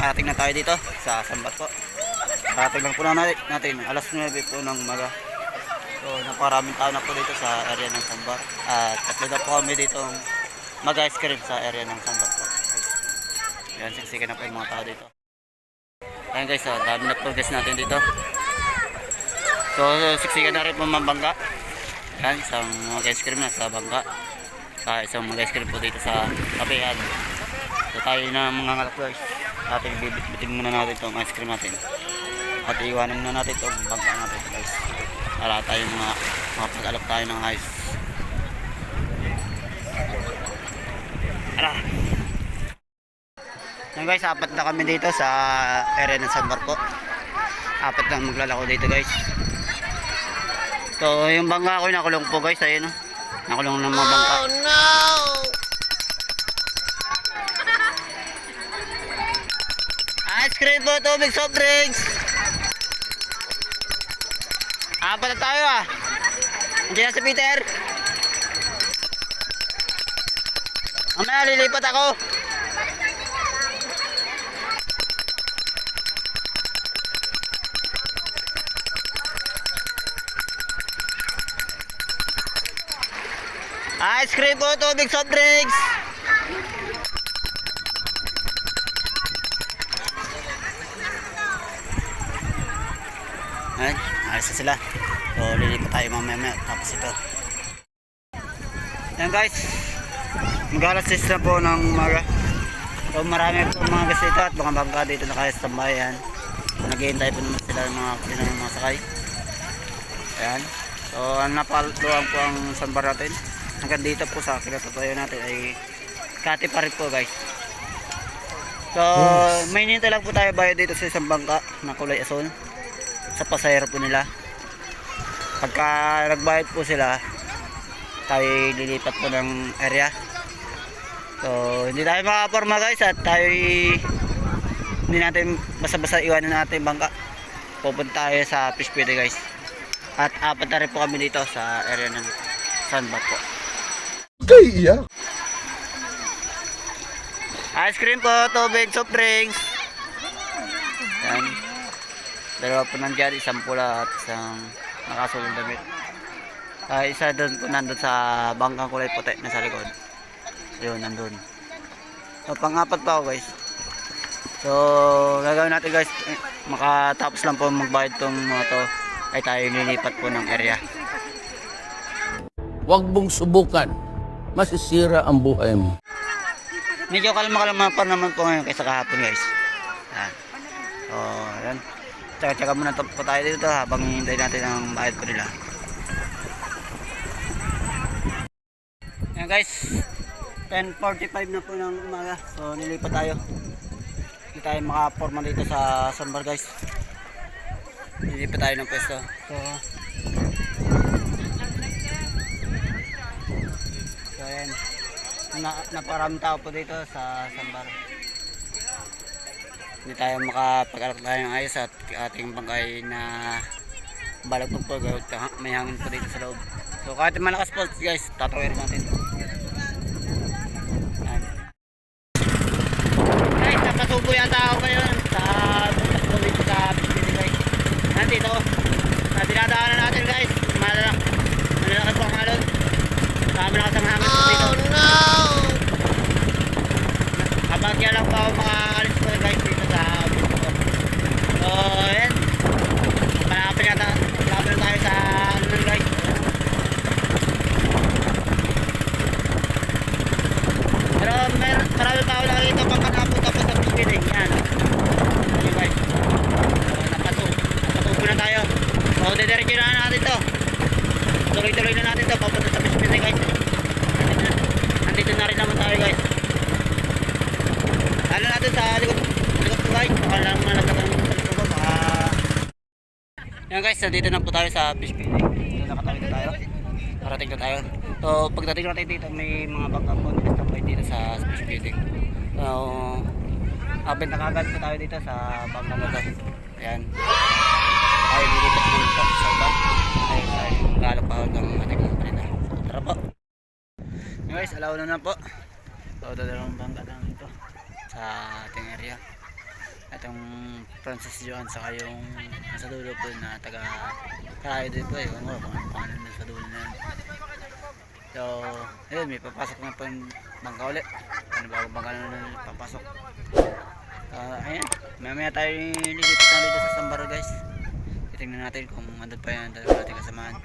So nakarating na tayo dito sa Sanbar po. Nakarating lang po na natin, alas 9 po ng umaga. So napakaraming tao na po dito sa area ng Sanbar. At tatlo na po kami dito mag-ice cream sa area ng Sanbar po. Guys. Yan, siksikan na po yung mga tao dito. Ayan guys, so, dami na progress natin dito. So, siksikan na rin po mambangga. Yan, isang mag-ice cream na sa bangka. Sa isang mag-ice cream po dito sa kapehan. So, tayo na mga ngalap guys. Ating bibit-bitin muna natin itong ice cream natin. At iwanan muna natin itong bangka natin guys. Para tayo mga makapag-alap tayo ng ice. Ara! Yan guys, apat na kami dito sa area ng San Marco. Apat na maglalako dito guys. So, yung bangka ko nakulong po guys, ayun oh. Nakulong ng mga bangka. Oh no! Ice cream po, tubig, soft drinks. Apat na tayo ah. Hindi na si Peter. Mamaya lilipat ako. Ice cream po, tubig, soft drinks. Ayos na sila. So, lilipat tayo mamaya maya. Tapos ito. Yan guys. Mag-alas 6 na po ng umaga. So, marami po mga guys dito at mga bangka dito na kaya sa tambayan. Naghihintay po naman sila ng mga kanilang mga sakay. Ayan. So, ang napaluan po ang sambar natin. Hanggang dito po sa kinatatayo natin ay kati pa rin po guys. So, may nintay lang po tayo bayad dito sa isang bangka na kulay asul sa pasahero po nila. Pagka nagbayad po sila, tayo lilipat po ng area. So, hindi tayo makaporma guys at tayo hindi natin basta-basta iwanan natin bangka. Pupunta tayo sa fish pwede guys. At apat na rin po kami dito sa area ng sandbar po. Kaya. Ice cream po, tubig, soft drinks. Yan. Dalawa po nandiyan, isang pula at isang nakasulong damit. Ah, isa doon po nandun sa bangkang kulay puti na sa likod. Yun, nandun. So, pang-apat pa ako guys. So, gagawin natin guys, eh, makatapos lang po magbayad tong mga to, ay tayo lilipat po ng area. Huwag mong subukan. Masisira ang buhay mo. Medyo kalma-kalma pa naman po ngayon kaysa kahapon guys. Yan. So, yan. Tsaka-tsaka muna to po tayo dito habang hinihintay natin ang bayad po nila. Yan guys. 10.45 na po ng umaga. So, nilipat tayo. Hindi tayo makaporma dito sa Sambar guys. Nilipat tayo ng pwesto. So, so yan na, napakarami tao po dito sa Sambar. Hindi tayo makapag-alak tayo ng ayos at ating bangkay na balagpag po may hangin po dito sa loob. So kahit malakas po guys, tatawirin natin. Yan. Guys, napasubo yata ako ngayon sa butas po dito sa Bisbiti guys. Nandito, sa dinadaanan natin guys, malala, malalaki po ang alon. Kami lakas ang hangin po dito. Kabagya lang po ako makakalis ko guys dito sa bundok ko. So, yan. Malapit yata. Malapit na tayo sa ano nun guys. Pero mer marami pa ako nakikita pang kanapunta po sa Pispiling. Yan. Yan guys. So, napatu napatubo na tayo. So, didiretso na natin to. Tuloy-tuloy na natin to. Papunta sa Pispiling guys. Nandito na, nandito na rin naman tayo guys. Ano natin sa likod likod ko guys, baka lang malagdagan ng likod ko baka Guys, nandito na po tayo sa fish feeding. Dito nakatawi na tayo. Parating na tayo. So, pagdating natin dito, may mga bangka po dito sa dito fish feeding. So, abin na kagad po tayo dito sa bangka na to. Ayan. Ay, naman po sa iba. Ay, ay, galap pa ng ating mga palita. Tara po. Guys, alaw na na po. So, dalawang bangka lang ito sa ating area. Itong Francis Joan saka yung nasa dulo po na taga Karayo din po eh. Kung ano kung ano na sa dulo na yun. So, ayun, may papasok na po yung bangka ulit. Ano bago bangka na papasok. Uh, ayan, mamaya tayo lilipat na dito sa Sambaro guys. Titingnan natin kung andun pa yan dalawa natin kasamahan.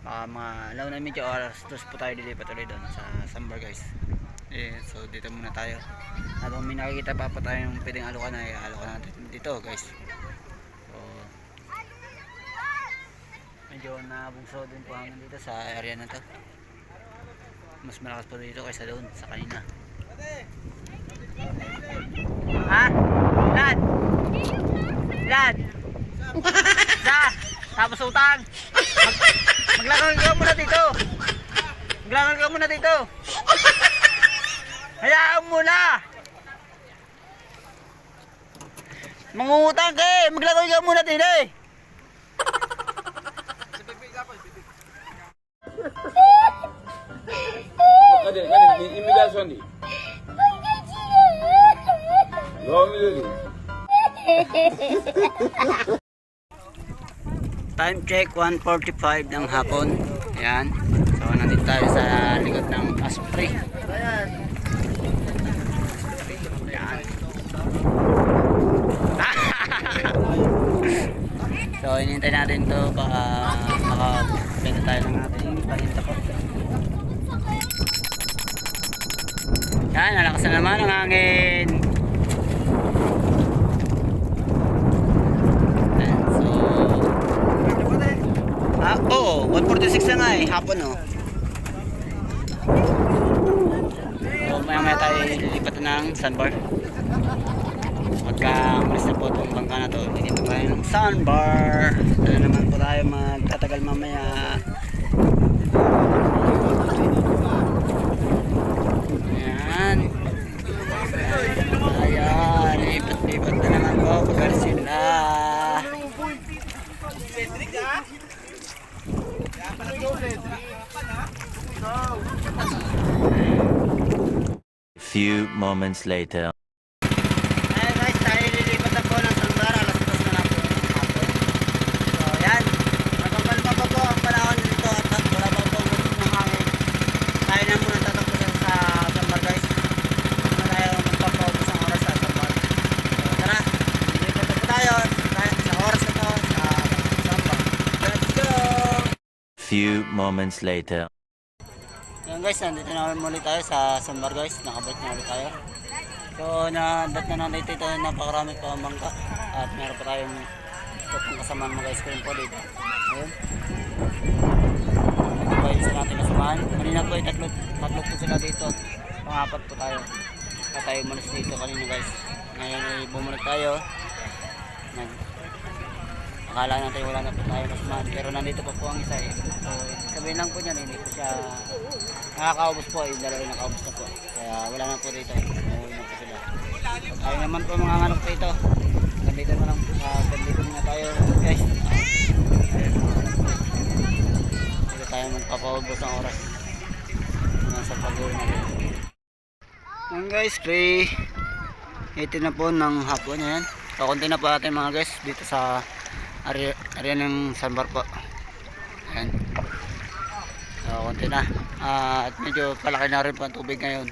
Baka mga alaw na medyo oras, dos po tayo lilipat ulit doon sa Sambar guys. Eh, so dito muna tayo. Habang may nakikita pa pa tayong pwedeng alukan ay alukan natin dito guys. So, medyo nabungso din po hanggang dito sa area na to. Mas malakas po dito kaysa doon sa kanina. Ha? Lad! Lad! Sa! Tapos utang! Mag maglakad ka muna dito! Maglakad ka muna dito! Hayaan mo na! Mangungutang ka eh! Maglakad ka muna dito eh! Hadi hadi imitasyon di. Time check 1.45 ng hapon. Ayan. So nandito tayo sa likod ng Asprey. Ayan. Inintay natin to baka makapagpenta tayo ng ating pahinta po. Yan, nalakas na naman ang hangin. Ayan, so Ah, oo, 146 na nga eh, hapon oh. So, maya maya tayo lilipat ng sandbar. Pagka umalis na po itong bangka na to, lilipat tayo ng sandbar. Dala naman po tayo magtatagal mamaya. Ayan. Ayan, lipat-lipat na naman po pagka sila. Few moments later. Ayun guys, tayo lilipat na po ng Sandara. Alas dos na lang po ng hapon. So yan, magpakalma pa po ang panahon dito at at wala pa po ang gusto ng hangin. Tayo na muna tatakbo sa sa Sambar guys. Muna tayo magpapaubos ang oras sa Sambar. So tara, lilipat na po tayo sa, sa oras na to sa Sambar. Let's go! Few moments later. Yan guys, nandito na ulit tayo sa Sambar guys. Nakabot na ulit tayo. So, na-dat na natin dito napakarami pa ang bangka. At meron pa tayong tatlong kasamaan mga guys ko po dito. Ayun. Ito pa yung isa natin kasamahan. Kanina po ay tatlo, po sila dito. Pangapat po tayo. At tayo umalis dito kanina guys. Ngayon ay bumalik tayo. Nag Akala natin wala na po tayo kasamahan. Pero nandito pa po ang isa eh. So, sabihin lang po niyan, hindi po siya nakakaubos po. Yung dalawa nakaubos na po. Kaya wala na po dito. Umuwi na po sila. Tayo naman po mga anak dito. Nandito na lang po sa nandito muna tayo guys. Dito tayo magpapaubos ng oras. Nasa pag-uwi na rin. Yan guys, 3 18 na po ng hapon yan. Kakunti na po natin mga guys dito sa area, area ng Sambar po. Ayan. So, konti na. Ah, at medyo palaki na rin po ang tubig ngayon.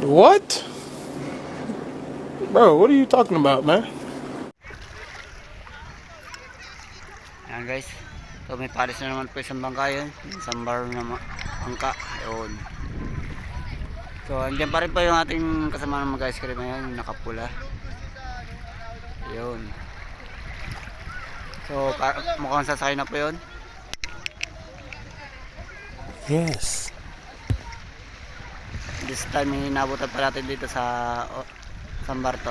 What? Bro, what are you talking about, man? Ayan guys. So may palis na naman po isang bangka yun. Isang bar na bangka. Ayun. So andyan pa rin po yung ating kasama ng mga ice cream ngayon. Yung nakapula. Ayun. So mukhang sasakay na po yun. Yes. This time inabutan pa natin dito sa San Barto.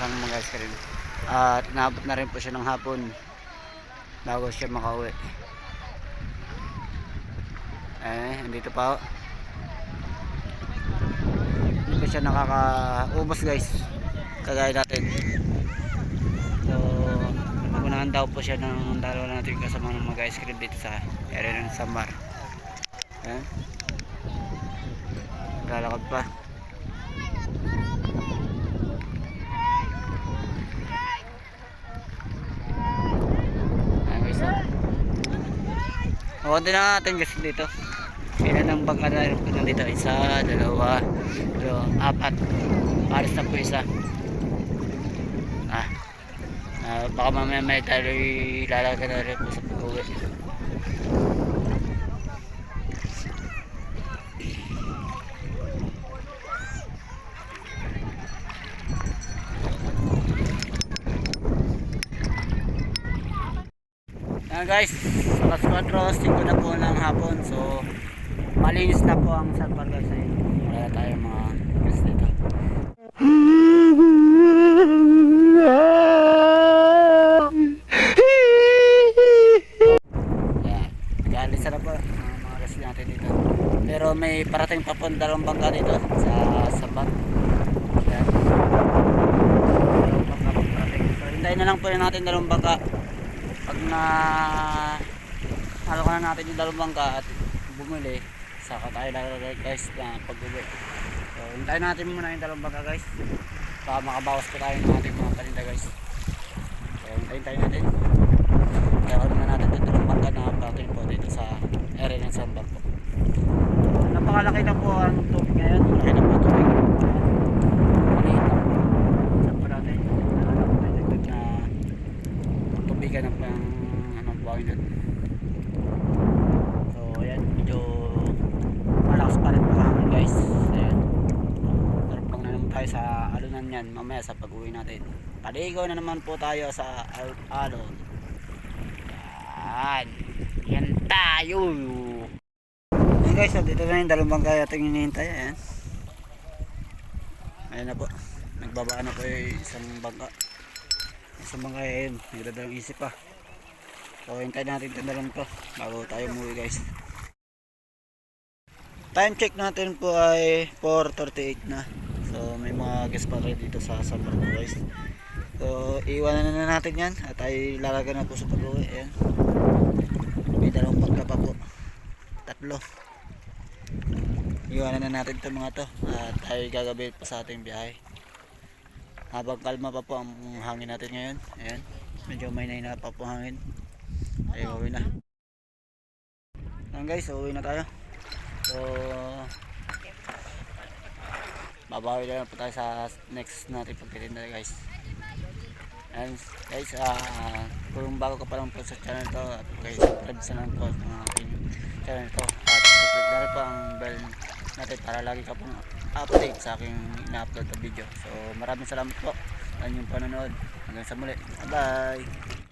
Ang mga ice cream. At naabot na rin po siya ng hapon bago siya makauwi. Eh, andito pa. oh. Hindi pa siya nakakaubos guys. Kagaya natin. Magunahan daw po siya ng dalawa natin kasama ng mga ice cream dito sa area ng Samar. Ayan. Lalakad pa. Kukunti na natin guys dito. Ilan ang bangka na nandito? Isa, dalawa, dalawa, apat. Pares na po isa. Ah, baka mamaya may tayo lalagyan na rin sa pag-uwi. Yan guys, alas 4, 5 na po ng hapon. So, malinis na po ang San Juan guys. Eh. Wala tayong mga guys dito. Yan. Galis na po ang mga guys natin dito. Pero may parating pa po dalawang bangka dito sa Sabat. Yan. Dalawang bangka po parating. So, hintayin na lang po natin dalawang bangka. Pag na halo na natin yung dalawang bangka at bumili saka tayo lalagay guys na pag uwi so hintayin natin muna yung dalawang bangka guys. Baka makabawas pa tayo ng ating mga paninda guys. So hintayin tayo natin. Kaya na natin yung dalawang bangka na parating po dito sa area ng Sambal po napakalaki na po ang tubig ngayon laki na po tubig maliit lang po sa po natin nakalap tayo dagdag na tubigan ng pang anong buhangin doon. So ayan, medyo malakas pa rin pangangin guys. Ayan. Tarpang na naman tayo sa alunan yan mamaya sa pag-uwi natin. Paligo na naman po tayo sa al- alon. Yan. Yan tayo. Ayan guys, so dito na yung dalawang bangka ating hinihintay. Ayan. Ayan na po. Nagbabaan na po yung isang bangka sa mga ayun, nagdadalang isip pa. So, hintayin natin ito na lang to bago tayo umuwi guys. Time check natin po ay 4.38 na. So, may mga guest pa rin dito sa San Marco guys. So, iwanan na natin yan at ay lalagyan na po sa pag-uwi. Ayan. May dalawang pagka pa po. Tatlo. Iwanan na natin itong mga to. At tayo gagawin pa sa ating biyahe. Habang kalma pa po ang hangin natin ngayon. Ayan. Medyo may na pa po hangin. Ay uwi na. Ayan guys uwi na tayo. So babawi na po tayo sa next natin pagtitinda guys. And guys ah kung bago ka pa lang po sa channel to guys subscribe sa lang po sa aking channel to. At click na rin po ang bell natin para lagi ka pong update sa aking ina-upload na video. So maraming salamat po sa inyong panonood. Hanggang sa muli. Bye bye